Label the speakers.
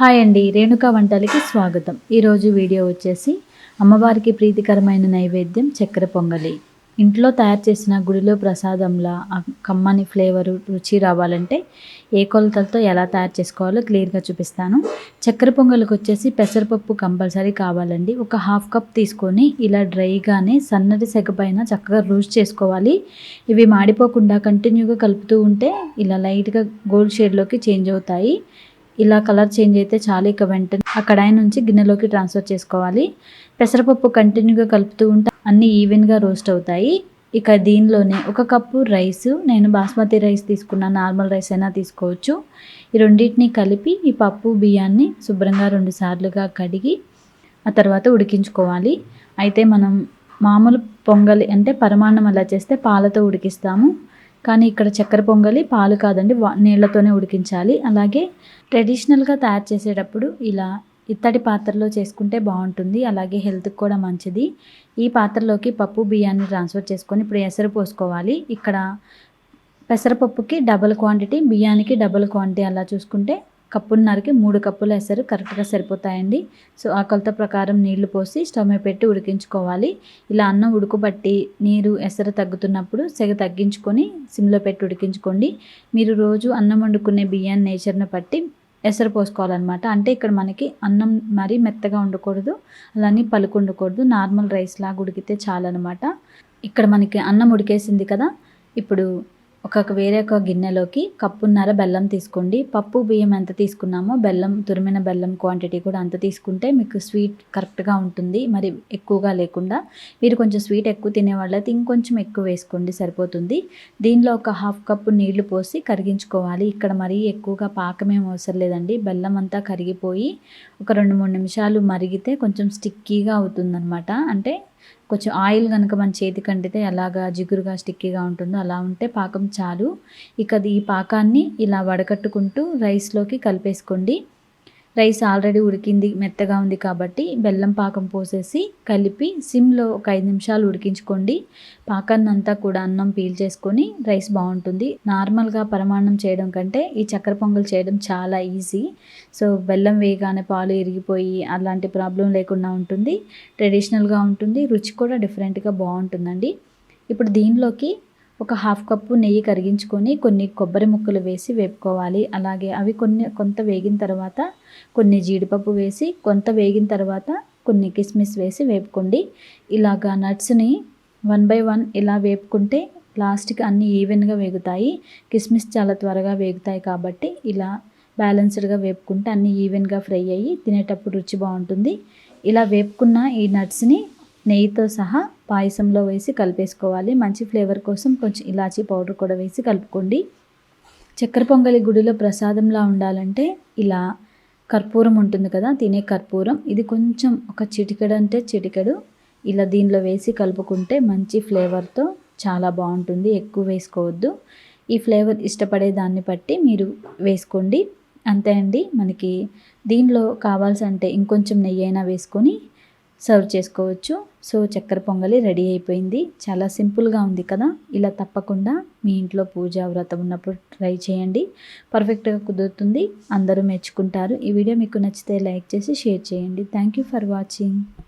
Speaker 1: Hi అండి రేణుకా వంటలకి స్వాగతం. ఈరోజు వీడియో వచ్చేసి అమ్మవారికి ప్రీతికరమైన నైవేద్యం చక్కెర పొంగలి. ఇంట్లో తయారు చేసిన గుడిలో ప్రసాదంలా కమ్మని ఫ్లేవరు రుచి రావాలంటే ఏ కొలతలతో ఎలా తయారు చేసుకోవాలో క్లియర్గా చూపిస్తాను. చక్కెర పొంగలికి వచ్చేసి పెసరపప్పు కంపల్సరీ కావాలండి. ఒక హాఫ్ కప్ తీసుకొని ఇలా డ్రైగానే సన్నటి సెగ పైన చక్కగా రూస్ట్ చేసుకోవాలి. ఇవి మాడిపోకుండా కంటిన్యూగా కలుపుతూ ఉంటే ఇలా లైట్గా గోల్డ్ షేడ్లోకి చేంజ్ అవుతాయి. ఇలా కలర్ చేంజ్ అయితే చాలు ఇక వెంటనే ఆ కడాయి నుంచి గిన్నెలోకి ట్రాన్స్ఫర్ చేసుకోవాలి. పెసరపప్పు కంటిన్యూగా కలుపుతూ ఉంటే అన్నీ ఈవెన్గా రోస్ట్ అవుతాయి. ఇక దీనిలోనే ఒక కప్పు రైస్ నేను బాస్మతి రైస్ తీసుకున్నా నార్మల్ రైస్ అయినా తీసుకోవచ్చు. ఈ రెండింటిని కలిపి ఈ పప్పు బియ్యాన్ని శుభ్రంగా రెండు సార్లుగా కడిగి ఆ తర్వాత ఉడికించుకోవాలి. అయితే మనం మామూలు పొంగలి అంటే పరమాన్నం అలా చేస్తే పాలతో ఉడికిస్తాము. కానీ ఇక్కడ చక్కెర పొంగలి పాలు కాదండి నీళ్ళతోనే ఉడికించాలి. అలాగే ట్రెడిషనల్గా తయారు చేసేటప్పుడు ఇలా ఇత్తడి పాత్రలో చేసుకుంటే బాగుంటుంది అలాగే హెల్త్కి కూడా మంచిది. ఈ పాత్రలోకి పప్పు బియ్యాన్ని ట్రాన్స్ఫర్ చేసుకొని ఇప్పుడు ఎసరు పోసుకోవాలి. ఇక్కడ పెసరపప్పుకి డబల్ క్వాంటిటీ బియ్యానికి డబల్ క్వాంటిటీ అలా చూసుకుంటే కప్పున్నరకి మూడు కప్పులు వేసారు కరెక్ట్గా సరిపోతాయండి. సో ఆ కొలత ప్రకారం నీళ్ళు పోసి స్టవ్ మీద పెట్టి ఉడికించుకోవాలి. ఇలా అన్నం ఉడుకుబట్టి నీరు ఎసరు తగ్గుతున్నప్పుడు సెగ తగ్గించుకొని సిమ్లో పెట్టి ఉడికించుకోండి. మీరు రోజు అన్నం వండుకునే బియ్యాన్ని నేచర్ని బట్టి ఎసరు పోసుకోవాలన్నమాట. అంటే ఇక్కడ మనకి అన్నం మరీ మెత్తగా ఉండకూడదు అలానే పలుకు ఉండకూడదు. నార్మల్ రైస్ లాగా ఉడికితే చాలన్నమాట. ఇక్కడ మనకి అన్నం ఉడికేసింది కదా. ఇప్పుడు ఒక వేరే ఒక గిన్నెలోకి కప్పున్నర బెల్లం తీసుకోండి. పప్పు బియ్యం ఎంత తీసుకున్నామో బెల్లం తురిమిన బెల్లం క్వాంటిటీ కూడా అంత తీసుకుంటే మీకు స్వీట్ కరెక్ట్గా ఉంటుంది. మరి ఎక్కువగా లేకుండా మీరు కొంచెం స్వీట్ ఎక్కువ తినేవాళ్ళైతే ఇంకొంచెం ఎక్కువ వేసుకోండి సరిపోతుంది. దీనిలో ఒక హాఫ్ కప్పు నీళ్ళు పోసి కరిగించుకోవాలి. ఇక్కడ మరీ ఎక్కువగా పాకమేం అవసరం లేదండి. బెల్లం అంతా కరిగిపోయి ఒక రెండు మూడు నిమిషాలు మరిగితే కొంచెం స్టిక్కీగా అవుతుందన్నమాట. అంటే కొంచెం ఆయిల్ కనుక మన చేతికి అంటితే ఎలాగా జిగురుగా స్టిక్కీగా ఉంటుందో అలా ఉంటే పాకం చాలు. ఇక ఈ పాకాన్ని ఇలా వడకట్టుకుంటూ రైస్లోకి కలిపేసుకోండి. రైస్ ఆల్రెడీ ఉడికింది మెత్తగా ఉంది కాబట్టి బెల్లం పాకం పోసేసి కలిపి సిమ్లో ఒక ఐదు నిమిషాలు ఉడికించుకోండి. పాకాన్ని అంతా కూడా అన్నం పీల్ చేసుకొని రైస్ బాగుంటుంది. నార్మల్గా పరమాన్నం చేయడం కంటే ఈ చక్కెర పొంగల్ చేయడం చాలా ఈజీ. సో బెల్లం వేయగానే పాలు ఇరిగిపోయి అలాంటి ప్రాబ్లం లేకుండా ఉంటుంది. ట్రెడిషనల్గా ఉంటుంది రుచి కూడా డిఫరెంట్గా బాగుంటుందండి. ఇప్పుడు దీనిలోకి ఒక హాఫ్ కప్పు నెయ్యి కరిగించుకొని కొన్ని కొబ్బరి ముక్కలు వేసి వేపుకోవాలి. అలాగే అవి కొన్ని కొంత వేగిన తర్వాత కొన్ని జీడిపప్పు వేసి కొంత వేగిన తర్వాత కొన్ని కిస్మిస్ వేసి వేపుకోండి. ఇలాగా నట్స్ని వన్ బై వన్ ఇలా వేపుకుంటే లాస్ట్కి అన్నీ ఈవెన్గా వేగుతాయి. కిస్మిస్ చాలా త్వరగా వేగుతాయి కాబట్టి ఇలా బ్యాలెన్స్డ్గా వేపుకుంటే అన్నీ ఈవెన్గా ఫ్రై అయ్యి తినేటప్పుడు రుచి బాగుంటుంది. ఇలా వేపుకున్న ఈ నట్స్ని నెయ్యితో సహా పాయసంలో వేసి కలిపేసుకోవాలి. మంచి ఫ్లేవర్ కోసం కొంచెం ఇలాచీ పౌడర్ కూడా వేసి కలుపుకోండి. చక్కెర పొంగలి గుడిలో ప్రసాదంలా ఉండాలంటే ఇలా కర్పూరం ఉంటుంది కదా తినే కర్పూరం. ఇది కొంచెం ఒక చిటికెడు అంటే చిటికెడు. ఇలా దీనిలో వేసి కలుపుకుంటే మంచి ఫ్లేవర్తో చాలా బాగుంటుంది. ఎక్కువ వేసుకోవద్దు. ఈ ఫ్లేవర్ ఇష్టపడే దాన్ని బట్టి మీరు వేసుకోండి. అంతే అండి. మనకి దీనిలో కావాల్సి అంటే ఇంకొంచెం నెయ్యి అయినా వేసుకొని సర్వ్ చేసుకోవచ్చు. సో చక్కెర పొంగలి రెడీ అయిపోయింది. చాలా సింపుల్గా ఉంది కదా? ఇలా తప్పకుండా మీ ఇంట్లో పూజ వ్రతం ఉన్నప్పుడు ట్రై చేయండి. పర్ఫెక్ట్గా కుదురుతుంది. అందరూ మెచ్చుకుంటారు. ఈ వీడియో మీకు నచ్చితే లైక్ చేసి షేర్ చేయండి. Thank you for watching.